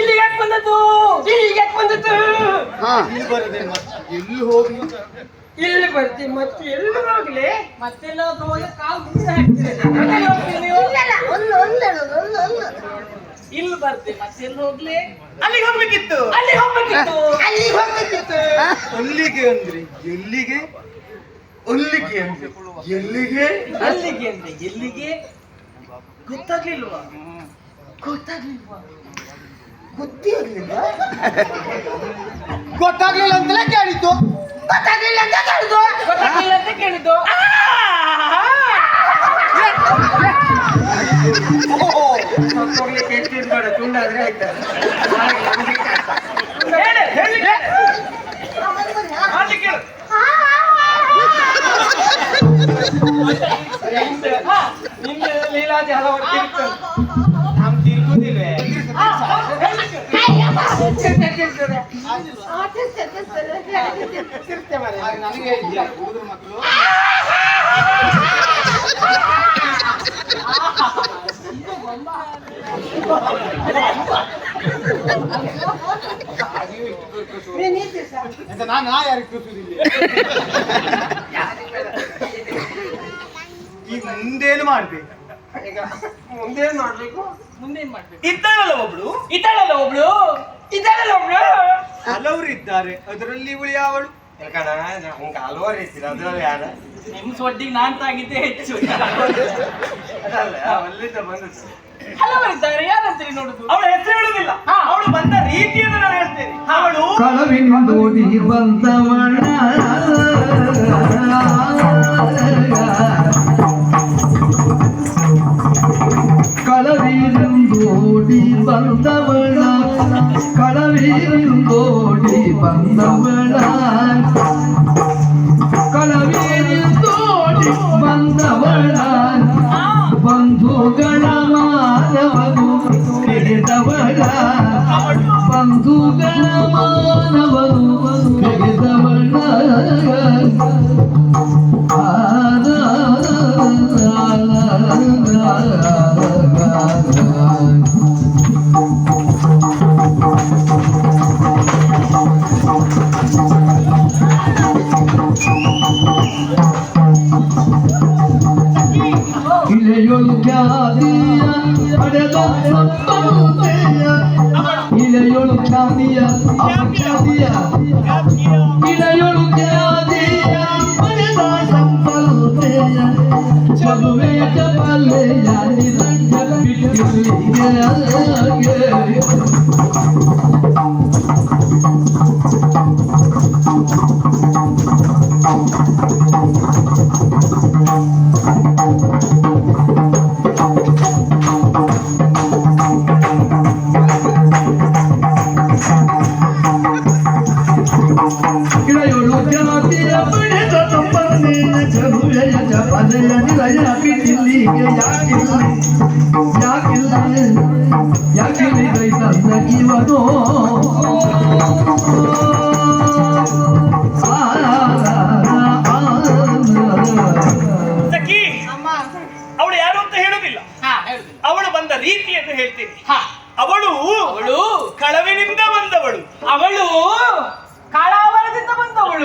ಇಲ್ಲಿ ಯಾಕೆ ಬಂದದ್ದು? ಇಲ್ಲಿ ಯಾಕೆ ಬಂದದ್ದು? ಹಾ. ಇಲ್ಲಿ ಬರದೆ ಮತ್ತೆ. ಎಲ್ಲಿ ಹೋಗಿ ಇಲ್ಲಿ ಬರ್ತಿ ಮತ್ತೆ ಎಲ್ಲಿ ಹೋಗ್ಲಿ? ಮತ್ತೆಲ್ಲ ಹೋಗಿ ಕಾಲು ಮುಂದೆ ಹಾಕ್ತೀರಿ? ಇಲ್ಲಿ ಬರ್ತೀನಿ ಮತ್ತೆಲ್ಲ ಹೋಗ್ಲಿ? ಅಲ್ಲಿಗೆ ಹೋಗ್ಬೇಕಿತ್ತು. ಅಲ್ಲಿಗೆ ಹೋಗ್ಬೇಕಿತ್ತು. ಅಲ್ಲಿಗೆ ಹೋಗ್ಬೇಕಿತ್ತು. ಅಲ್ಲಿಗೆ ಅಂದ್ರೆ ಎಲ್ಲಿಗೆ? ಅಲ್ಲಿಗೆ ಅಂದ್ರೆ ಎಲ್ಲಿಗೆ? ಅಲ್ಲಿಗೆ ಅಂದ್ರೆ ಎಲ್ಲಿಗೆ? ಗೊತ್ತಾಗ್ಲಿಲ್ವಾ? ಗೊತ್ತಾಗ್ಲಿಲ್ವಾ? ಗೊತ್ತಾಗ್ಲಿಲ್ಲ ಅಂತಲೇ ಕೇಳಿದ್ದು. ಗೊತ್ತಾಗ್ಲಿಲ್ಲ ಅಂತ ಕೇಳಿದ್ದು ಗೊತ್ತಾಗ್ಲಿಲ್ಲ ಅಂತ ಕೇಳಿದ್ದು. ಹೋಗ್ಲಿಕ್ಕೆ ಎಷ್ಟಿದ್ ಬೇಡ ನಾನು ನಾ ಯಾರಿಗೆ ಕೂಸುದಿಲ್ಲ ಈಗ ಮುಂದೇನು ಮಾಡ್ಬೇಕು ಈಗ ಮುಂದೆ ಮಾಡ್ಬೇಕು? ಮುಂದೇನ್ ಮಾಡ್ಬೇಕು? ಇದ್ದಾಳಲ್ಲ ಒಬ್ಳು? ಇದ್ದಾಳಲ್ಲ ಒಬ್ಳು? ಇದ್ದಾಳಲ್ಲ ಒಬ್ಳು? ಹಲವರು ಇದ್ದಾರೆ. ಅದರಲ್ಲಿ ಇವಳು ಯಾವಳು? ಯಾಕಣ್ಣ ನಮ್ಗೆ ಹಲವಾರು ಇರ್ತೀರ ಅದ್ರಲ್ಲಿ ಯಾರ? ನಿಮ್ ಸೊಡ್ಡಿಗೆ ನಾನ್ ತಾಗಿದ್ದೆ ಹೆಚ್ಚು. ಅದಲ್ಲ ಅಲ್ಲಿಂದ ಬಂದದ್ದು ಹಲವರಿದ್ದಾರೆ ಯಾರಂತೀರಿ ನೋಡುದು? ಅವಳ ಹೆಸರು ಹೇಳುದಿಲ್ಲ. ಅವಳು ಬಂದ ರೀತಿಯನ್ನು ನಾನು ಹೇಳ್ತೇನೆ. ಅವಳು ಕಳವಿನೋಡಿ ಬಂದವಳ ಕಳವಿನೋಡಿ ಕಳವಿನೋಡಿ ಬಂದವಳ ತೋಟಿ ಬಂದವಳ ಬಂಧುಗಳ ಮಾನವನು ತಿಳಿದವಳ ಬಂಧುಗಳ ഇലയൊഴുകാ ഇലയൊഴുകാ ചബുവേ ചബലേ യാരി രംഗ പിടിച്ചു ഗലഗേ ಯಾಕಿಲ್ಲ ಯಾಕಿಲ್ಲ ಅವಳು ಯಾರು ಅಂತ ಹೇಳುದಿಲ್ಲ. ಅವಳು ಬಂದ ರೀತಿಯನ್ನು ಹೇಳ್ತೀನಿ. ಅವಳು ಅವಳು ಕಳವಿನಿಂದ ಬಂದವಳು. ಅವಳು ಕಳಾವರದಿಂದ ಬಂದವಳು.